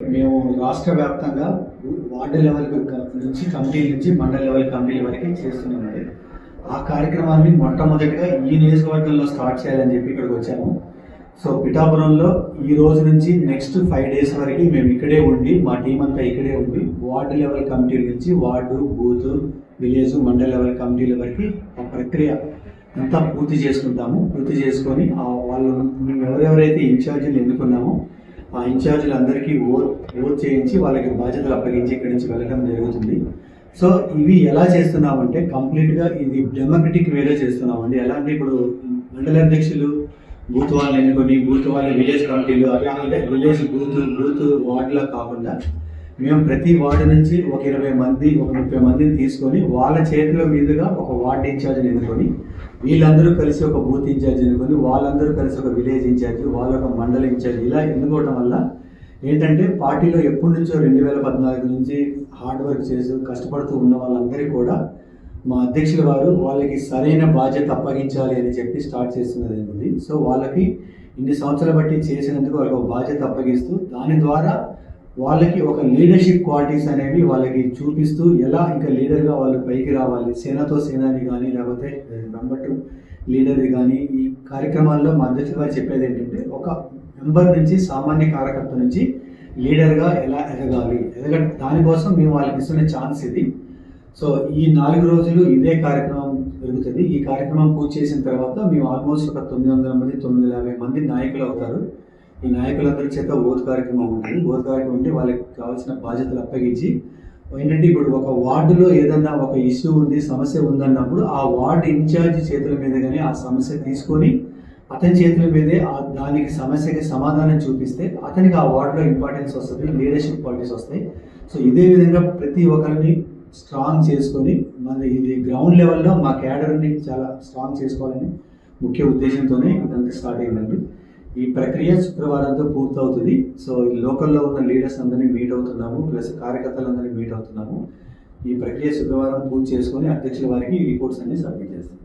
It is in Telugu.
మేము రాష్ట్ర వ్యాప్తంగా వార్డు లెవెల్ నుంచి కమిటీ నుంచి మండల లెవెల్ కమిటీల వరకు చేస్తున్నామండి ఆ కార్యక్రమాన్ని మొట్టమొదటిగా ఈ నియోజకవర్గంలో స్టార్ట్ చేయాలని చెప్పి ఇక్కడికి వచ్చాము. సో పిఠాపురంలో ఈ రోజు నుంచి నెక్స్ట్ ఫైవ్ డేస్ వరకు మేము ఇక్కడే ఉండి మా టీం అంతా ఇక్కడే ఉండి వార్డు లెవెల్ కమిటీల నుంచి ward booth village mandal level కమిటీల వరకు ఆ ప్రక్రియ అంతా పూర్తి చేసుకుంటాము. పూర్తి చేసుకొని వాళ్ళు మేము ఎవరెవరైతే ఇన్ఛార్జీలు ఎన్నుకున్నామో ఆ ఇన్ఛార్జీలు అందరికీ ఓట్ ఓట్ చేయించి వాళ్ళకి బాధ్యతలు అప్పగించి ఇక్కడి నుంచి వెళ్ళడం జరుగుతుంది. సో ఇవి ఎలా చేస్తున్నామంటే కంప్లీట్గా ఇది డెమోక్రటిక్ వేలో చేస్తున్నామండి. ఎలా అంటే ఇప్పుడు మండల అధ్యక్షులు బూత్ వాళ్ళని ఎన్నుకొని బూత్ వాళ్ళ విలేజ్ కమిటీలు అట్లా అంటే విలేజ్ బూత్ బూత్ వార్డులో కాకుండా మేము ప్రతి వార్డు నుంచి ఒక ఇరవై మంది ఒక ముప్పై మందిని తీసుకొని వాళ్ళ చేతిలో మీదుగా ఒక వార్డు ఇన్ఛార్జ్ని ఎన్నుకొని వీళ్ళందరూ కలిసి ఒక బూత్ ఇన్ఛార్జ్ ఎన్నుకొని వాళ్ళందరూ కలిసి ఒక విలేజ్ ఇన్ఛార్జ్ వాళ్ళ ఒక మండల ఇన్ఛార్జ్ ఇలా ఎన్నుకోవడం వల్ల ఏంటంటే పార్టీలో ఎప్పటి నుంచో రెండు వేల పద్నాలుగు నుంచి హార్డ్ వర్క్ చేస్తూ కష్టపడుతూ ఉన్న వాళ్ళందరికీ కూడా మా అధ్యక్షుల వారు వాళ్ళకి సరైన బాధ్యత అప్పగించాలి అని చెప్పి స్టార్ట్ చేస్తున్నది ఉంది సో వాళ్ళకి ఇన్ని సంవత్సరాలు బట్టి చేసినందుకు వాళ్ళకి ఒక బాధ్యత అప్పగిస్తూ దాని ద్వారా వాళ్ళకి ఒక లీడర్షిప్ క్వాలిటీస్ అనేవి వాళ్ళకి చూపిస్తూ ఎలా ఇంకా లీడర్గా వాళ్ళు పైకి రావాలి సేనతో సేనాని కానీ లేకపోతే నెంబర్ టూ లీడర్ది కానీ ఈ కార్యక్రమాల్లో మా గారు చెప్పేది ఏంటంటే ఒక మెంబర్ నుంచి సామాన్య కార్యకర్త నుంచి లీడర్గా ఎలా ఎదగాలి ఎదగ దానికోసం మేము వాళ్ళకి ఇస్తున్న ఛాన్స్ ఇది. సో ఈ నాలుగు రోజులు ఇదే కార్యక్రమం జరుగుతుంది. ఈ కార్యక్రమం పూర్తి చేసిన తర్వాత మేము ఆల్మోస్ట్ ఒక తొమ్మిది వందల మంది తొమ్మిది యాభై మంది నాయకులు అవుతారు. ఈ నాయకులందరి చేత ఓత్ కార్యక్రమం ఉంటుంది. ఓత్ కార్యక్రమం ఉంటే వాళ్ళకి కావాల్సిన బాధ్యతలు అప్పగించి ఏంటంటే ఇప్పుడు ఒక వార్డులో ఏదన్నా ఒక ఇష్యూ ఉంది సమస్య ఉందన్నప్పుడు ఆ వార్డు ఇన్ఛార్జ్ చేతుల మీదగానే ఆ సమస్య తీసుకొని అతని చేతుల మీదే ఆ దానికి సమస్యకి సమాధానం చూపిస్తే అతనికి ఆ వార్డులో ఇంపార్టెన్స్ వస్తుంది లీడర్షిప్ క్వాలిటీస్ వస్తాయి. సో ఇదే విధంగా ప్రతి ఒక్కరిని స్ట్రాంగ్ చేసుకొని మన ఇది గ్రౌండ్ లెవెల్లో మా క్యాడర్ని చాలా స్ట్రాంగ్ చేసుకోవాలని ముఖ్య ఉద్దేశంతోనే ఇదంతా స్టార్ట్ అయిందండి. ఈ ప్రక్రియ శుక్రవారంతో పూర్తవుతుంది. సో ఈ లోకల్లో ఉన్న లీడర్స్ అందరినీ మీట్ అవుతున్నాము. ప్లస్ కార్యకర్తలందరినీ మీట్ అవుతున్నాము. ఈ ప్రక్రియ శుక్రవారం పూర్తి చేసుకొని అధ్యక్షుల వారికి రిపోర్ట్స్ అన్ని సబ్మిట్ చేస్తాం.